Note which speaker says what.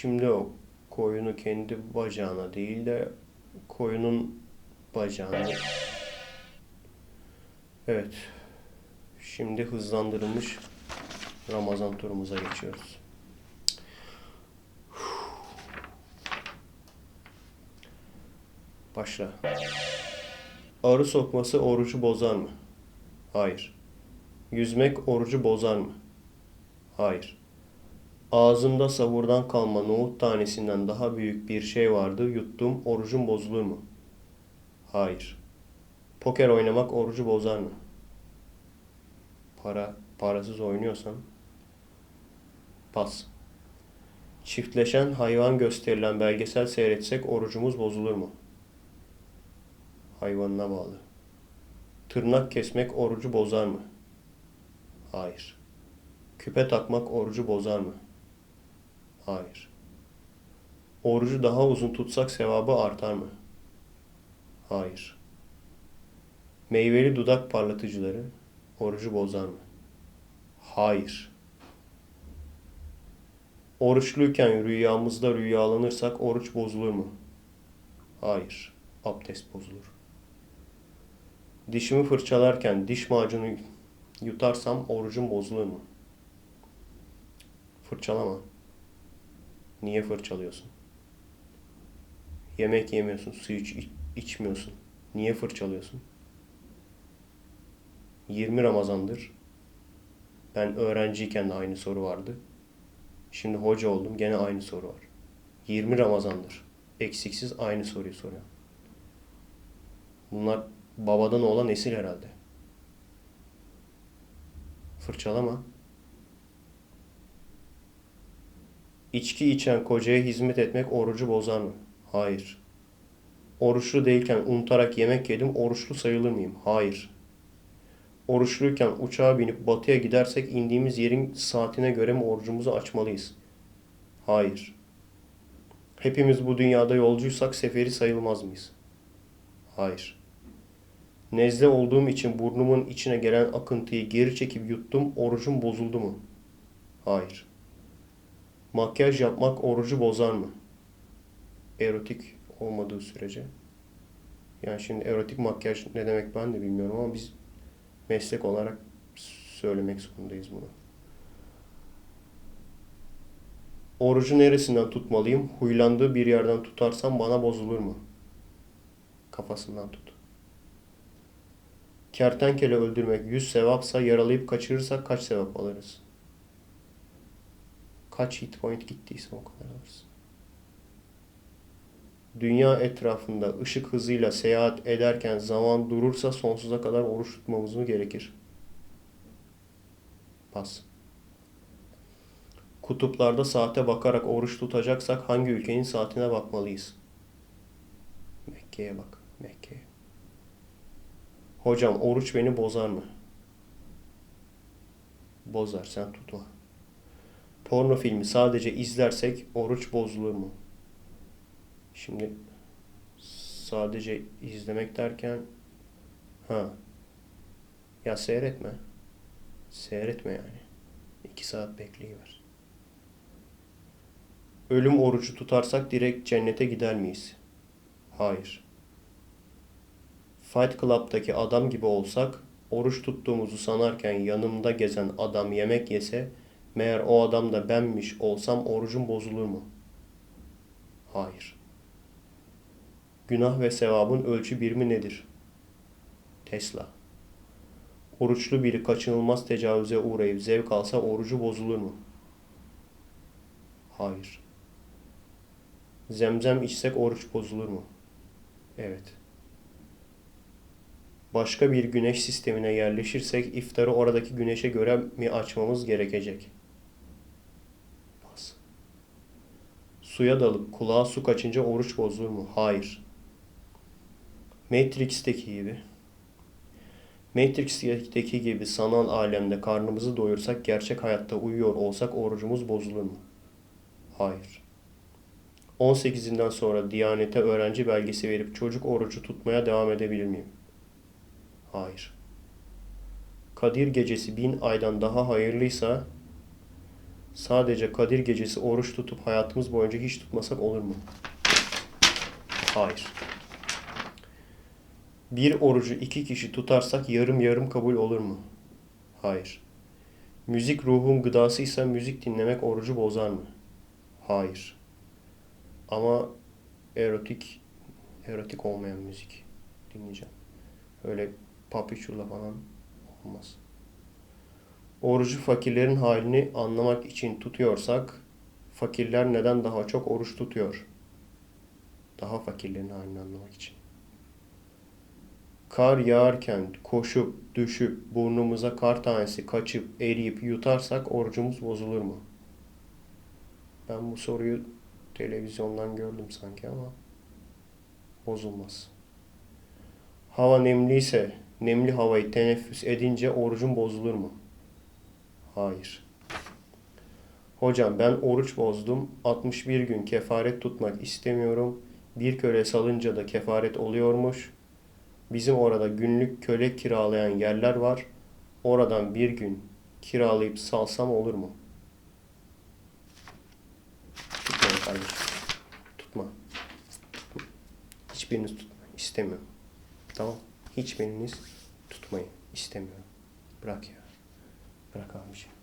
Speaker 1: Şimdi o koyunu kendi bacağına değil de koyunun bacağına. Evet. Şimdi hızlandırılmış Ramazan turumuza geçiyoruz. Başla. Arı sokması orucu bozar mı? Hayır. Yüzmek orucu bozar mı? Hayır. Ağzımda sahurdan kalma nohut tanesinden daha büyük bir şey vardı. Yuttum. Orucum bozulur mu? Hayır. Poker oynamak orucu bozar mı? Para, parasız oynuyorsan pas. Çiftleşen hayvan gösterilen belgesel seyretsek orucumuz bozulur mu? Hayvanına bağlı. Tırnak kesmek orucu bozar mı? Hayır. Küpe takmak orucu bozar mı? Hayır. Orucu daha uzun tutsak sevabı artar mı? Hayır. Meyveli dudak parlatıcıları orucu bozar mı? Hayır. Oruçluyken rüyamızda rüyalanırsak oruç bozulur mu? Hayır. Abdest bozulur. Dişimi fırçalarken diş macunu yutarsam orucum bozulur mu? Fırçalama. Niye fırçalıyorsun? Yemek yemiyorsun, su iç, içmiyorsun. Niye fırçalıyorsun? 20 Ramazandır. Ben öğrenciyken de aynı soru vardı. Şimdi hoca oldum gene aynı soru var. 20 Ramazandır. Eksiksiz aynı soruyu soruyor. Bunlar babadan olan nesil herhalde. Fırçalama. İçki içen kocaya hizmet etmek orucu bozar mı? Hayır. Oruçlu değilken unutarak yemek yedim, oruçlu sayılır mıyım? Hayır. Oruçluyken uçağa binip batıya gidersek indiğimiz yerin saatine göre mi orucumuzu açmalıyız? Hayır. Hepimiz bu dünyada yolcuysak seferi sayılmaz mıyız? Hayır. Nezle olduğum için burnumun içine gelen akıntıyı geri çekip yuttum, orucum bozuldu mu? Hayır. Makyaj yapmak orucu bozar mı? Erotik olmadığı sürece. Yani şimdi erotik makyaj ne demek ben de bilmiyorum ama biz meslek olarak söylemek zorundayız bunu. Orucu neresinden tutmalıyım? Huylandığı bir yerden tutarsam bana bozulur mu? Kafasından tut. Kertenkele öldürmek 100 sevapsa yaralayıp kaçırırsak kaç sevap alırız? Kaç hit point gittiyse o kadar alırız. Dünya etrafında ışık hızıyla seyahat ederken zaman durursa sonsuza kadar oruç tutmamız mı gerekir? Pas. Kutuplarda saate bakarak oruç tutacaksak hangi ülkenin saatine bakmalıyız? Mekke'ye bak. Mekke'ye. Hocam oruç beni bozar mı? Bozar sen tutma. Porno filmi sadece izlersek oruç bozulur mu? Şimdi sadece izlemek derken ha ya seyretme. Seyretme yani. İki saat bekleyiver. Ölüm orucu tutarsak direkt cennete gider miyiz? Hayır. Fight Club'daki adam gibi olsak, oruç tuttuğumuzu sanarken yanımda gezen adam yemek yese, meğer o adam da benmiş olsam orucum bozulur mu? Hayır. Günah ve sevabın ölçü birimi nedir? Tesla. Oruçlu biri kaçınılmaz tecavüze uğrayıp zevk alsa orucu bozulur mu? Hayır. Zemzem içsek oruç bozulur mu? Evet. Başka bir güneş sistemine yerleşirsek iftarı oradaki güneşe göre mi açmamız gerekecek? Pas. Suya dalıp kulağa su kaçınca oruç bozulur mu? Hayır. Matrix'teki gibi. Matrix'teki gibi sanal alemde karnımızı doyursak gerçek hayatta uyuyor olsak orucumuz bozulur mu? Hayır. 18'inden sonra Diyanete öğrenci belgesi verip çocuk orucu tutmaya devam edebilir miyim? Hayır. Kadir gecesi bin aydan daha hayırlıysa Sadece Kadir gecesi oruç tutup hayatımız boyunca hiç tutmasak olur mu? Hayır. Bir orucu iki kişi tutarsak yarım yarım kabul olur mu? Hayır. Müzik ruhun gıdasıysa müzik dinlemek orucu bozar mı? Hayır. Ama erotik erotik olmayan müzik dinleyeceğim. Öyle papiçurla falan olmaz. Orucu fakirlerin halini anlamak için tutuyorsak fakirler neden daha çok oruç tutuyor? Daha fakirlerin halini anlamak için. Kar yağarken koşup düşüp burnumuza kar tanesi kaçıp eriyip yutarsak orucumuz bozulur mu? Ben bu soruyu televizyondan gördüm sanki ama bozulmaz. Hava nemliyse nemli havayı teneffüs edince orucun bozulur mu? Hayır. Hocam ben oruç bozdum. 61 gün kefaret tutmak istemiyorum. Bir köle salınca da kefaret oluyormuş. Bizim orada günlük köle kiralayan yerler var. Oradan bir gün kiralayıp salsam olur mu? Tutma kardeşim. Tutma. Hiçbiriniz tutmayın. İstemiyorum. Tamam. Hiçbiriniz tutmayın. İstemiyorum. Bırak ya. Bırak abiciğim.